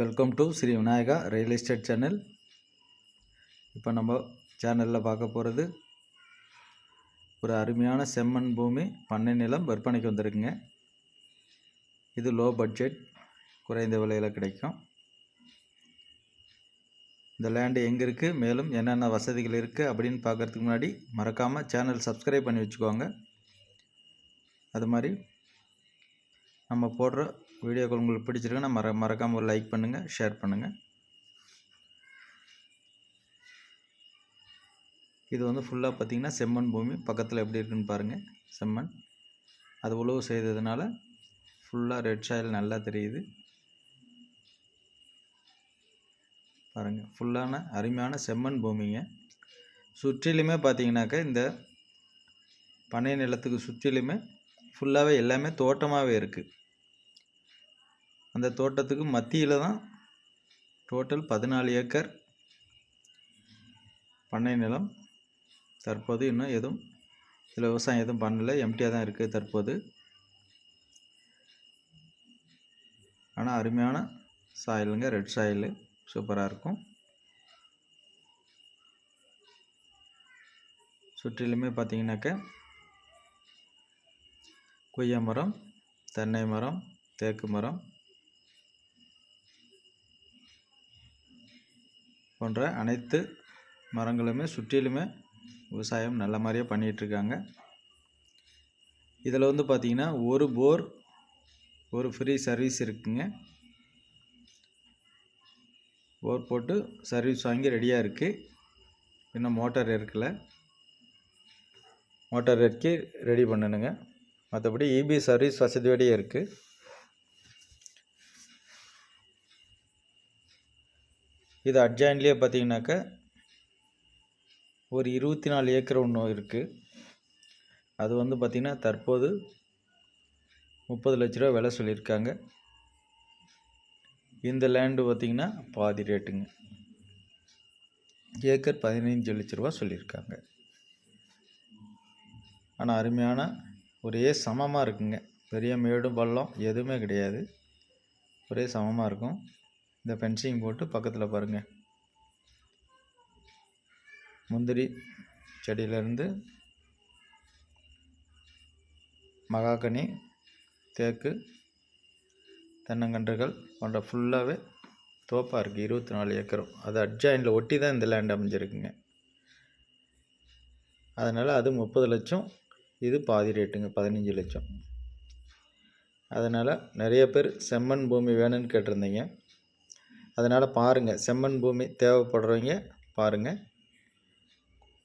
Welcome to Sri Vinayaka real estate channel இப்போ நம்ம சேனலில் பார்க்க போகிறது ஒரு அருமையான செம்மண் பூமி பண்ணை நிலம் விற்பனைக்கு வந்திருக்குங்க. இது லோ பட்ஜெட் குறைந்த விலையில் கிடைக்கும். இந்த லேண்டு எங்கே இருக்குது மேலும் என்னென்ன வசதிகள் இருக்குது அப்படின்னு பார்க்குறதுக்கு முன்னாடி மறக்காமல் சேனல் சப்ஸ்கிரைப் பண்ணி வச்சுக்கோங்க. அது மாதிரி நம்ம போடுற வீடியோக்கள் உங்களுக்கு பிடிச்சிருக்குன்னா மற மறக்காமல் ஒரு லைக் பண்ணுங்கள் ஷேர் பண்ணுங்கள் இது வந்து ஃபுல்லாக பார்த்திங்கன்னா செம்மண் பூமி. பக்கத்தில் எப்படி இருக்குன்னு பாருங்கள் செம்மண். அது உழவு செய்ததுனால ஃபுல்லாக ரெட் சாயில் நல்லா தெரியுது. பாருங்கள் ஃபுல்லான அருமையான செம்மண் பூமிங்க. சுற்றிலுமே பார்த்தீங்கன்னாக்கா இந்த பனை நிலத்துக்கு சுற்றிலுமே ஃபுல்லாகவே எல்லாமே தோட்டமாகவே இருக்குது அந்த தோட்டத்துக்கு மத்தியில் தான் டோட்டல் பதினாலு ஏக்கர் பண்ணை நிலம். தற்போது இன்னும் எதுவும் இதில் விவசாயம் எதுவும் பண்ணலை. எம்டியாக தான் இருக்குது தற்போது. ஆனால் அருமையான சாயிலுங்க ரெட் சாயிலு சூப்பராக இருக்கும். சுற்றிலுமே பார்த்தீங்கன்னாக்க கொய்யா மரம் தென்னை மரம் தேக்கு மரம் போன்ற அனைத்து மரங்களுமே சுற்றிலுமே விவசாயம் நல்ல மாதிரியே பண்ணிகிட்ருக்காங்க. இதில் வந்து பார்த்திங்கன்னா ஒரு போர் ஒரு ஃப்ரீ சர்வீஸ் இருக்குங்க. போர் போட்டு சர்வீஸ் வாங்கி ரெடியாக இருக்குது இன்னும் மோட்டார் இருக்கல மோட்டார் இறக்கி ரெடி பண்ணணுங்க. மற்றபடி இபி சர்வீஸ் வசதியோடையே இருக்குது இது அட்ஜாயின்லேயே பார்த்தீங்கன்னாக்கா ஒரு இருபத்தி நாலு ஏக்கர் ஒன்று இருக்குது அது வந்து பார்த்திங்கன்னா தற்போது முப்பது லட்ச ரூபா விலை சொல்லியிருக்காங்க. இந்த லேண்டு பார்த்திங்கன்னா பாதி ரேட்டுங்க ஏக்கர் பதினைஞ்சு லட்ச ரூபா சொல்லியிருக்காங்க. ஆனால் அருமையான ஒரே சமமாக இருக்குங்க. பெரிய மேடும் பள்ளம் எதுவுமே கிடையாது. ஒரே சமமாக இருக்கும். இந்த ஃபென்சிங் போட்டு பக்கத்தில் பாருங்கள் முந்திரி செடியிலேருந்து மகாகனி தேக்கு தென்னங்கன்றுகள் போன்ற ஃபுல்லாகவே தோப்பாக இருக்குது இருபத்தி நாலு ஏக்கரும். அது அட்ஜாயினில் ஒட்டி தான் இந்த லேண்ட் அமைஞ்சிருக்குங்க. அதனால் அது முப்பது லட்சம் இது பாதி ரேட்டுங்க பதினஞ்சு லட்சம். அதனால் நிறைய பேர் செம்மண் பூமி வேணும்னு கேட்டிருந்தீங்க. அதனால் பாருங்கள் செம்மண் பூமி தேவைப்படுறவங்க பாருங்கள்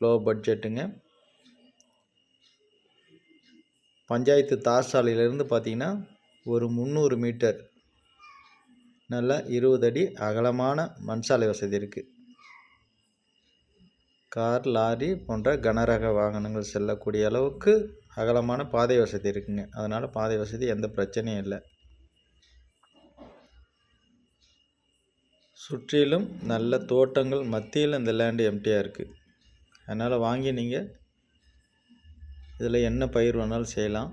லோ பட்ஜெட்டுங்க பஞ்சாயத்து தார் சாலையிலேருந்து பார்த்தீங்கன்னா ஒரு முந்நூறு மீட்டர் நல்ல இருபது அடி அகலமான மண் சாலை வசதி இருக்குது கார் லாரி போன்ற கனரக வாகனங்கள் செல்லக்கூடிய அளவுக்கு அகலமான பாதை வசதி இருக்குங்க. அதனால் பாதை வசதி எந்த பிரச்சனையும் இல்லை. சுற்றிலும் நல்ல தோட்டங்கள் மத்தியில் இந்த லேண்டு எம்டியாக இருக்குது அதனால் வாங்கி நீங்கள் இதில் என்ன பயிர் வேணாலும் செய்யலாம்.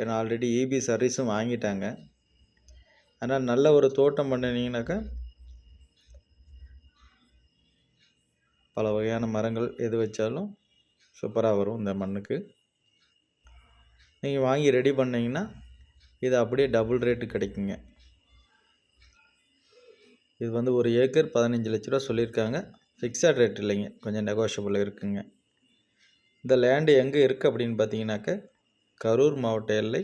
ஏன்னா ஆல்ரெடி இபி சர்வீஸும் வாங்கிட்டாங்க. ஆனால் நல்ல ஒரு தோட்டம் பண்ணினீங்கனாக்கா பல வகையான மரங்கள் எது வச்சாலும் சூப்பராக வரும் இந்த மண்ணுக்கு. நீங்கள் வாங்கி ரெடி பண்ணிங்கன்னா இது அப்படியே டபுள் ரேட்டு கிடைக்குங்க. இது வந்து ஒரு ஏக்கர் பதினஞ்சு லட்ச ரூபா சொல்லியிருக்காங்க. ஃபிக்ஸட் ரேட் இல்லைங்க. கொஞ்சம் நெகோஷியபிள் இருக்குங்க. இந்த லேண்டு எங்கே இருக்குது அப்படின்னு பார்த்தீங்கன்னாக்க கரூர் மாவட்ட எல்லை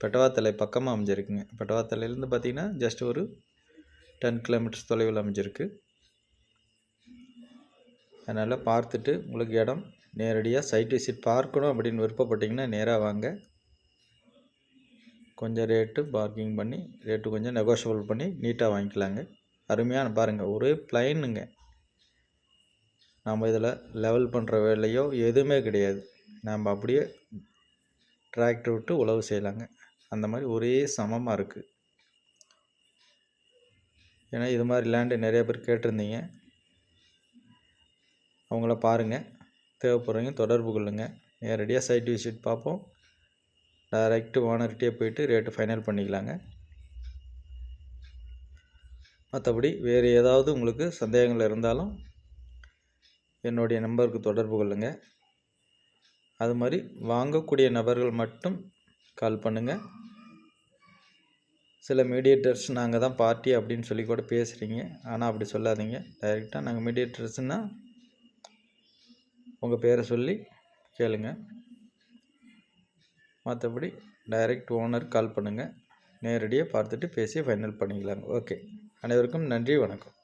பெட்டவாத்தலை பக்கமாக அமைஞ்சிருக்குங்க. பெட்டவாத்தலையிலேருந்து பார்த்தீங்கன்னா ஜஸ்ட் ஒரு டென் கிலோமீட்டர்ஸ் தொலைவில் அமைஞ்சிருக்கு. அதனால் பார்த்துட்டு உங்களுக்கு இடம் நேரடியாக சைட் விசிட் பார்க்கணும் அப்படின்னு விருப்பப்பட்டிங்கன்னா நேராக வாங்க. கொஞ்சம் ரேட்டு பார்க்கிங் பண்ணி ரேட்டு கொஞ்சம் நெகோஷியபிள் பண்ணி நீட்டாக வாங்கிக்கலாங்க. அருமையான பாருங்கள் ஒரே ப்ளைனுங்க நம்ம இதில் லெவல் பண்ணுற வேலையோ எதுவுமே கிடையாது. நம்ம அப்படியே டிராக்டர் விட்டு உழவு செய்யலாங்க. அந்த மாதிரி ஒரே சமமாக இருக்குது ஏன்னா இது மாதிரி லேண்டு நிறைய பேர் கேட்டிருந்தீங்க. அவங்கள பாருங்கள் தேவைப்படுறவங்க தொடர்பு கொள்ளுங்கள் நேரடியாக சைட் விசிட் பார்ப்போம். டைரெக்டு ஓனர்கிட்டே போயிட்டு ரேட்டு ஃபைனல் பண்ணிக்கலாங்க. மற்றபடி வேறு ஏதாவது உங்களுக்கு சந்தேகங்கள் இருந்தாலும் என்னுடைய நம்பருக்கு தொடர்பு கொள்ளுங்கள் அது மாதிரி வாங்கக்கூடிய நபர்கள் மட்டும் கால் பண்ணுங்கள் சில மீடியேட்டர்ஸ் நாங்கள் தான் பார்ட்டி அப்படின்னு சொல்லி கூட பேசுகிறீங்க ஆனால் அப்படி சொல்லாதீங்க. டைரெக்டாக நாங்கள் மீடியேட்டர்ஸ்னால் உங்கள் பேரை சொல்லி கேளுங்கள் மற்றபடி டைரக்ட் ஓனர் கால் பண்ணுங்கள் நேரடியாக பார்த்துட்டு பேசி ஃபைனல் பண்ணிக்கலாங்க. ஓகே அனைவருக்கும் நன்றி வணக்கம்.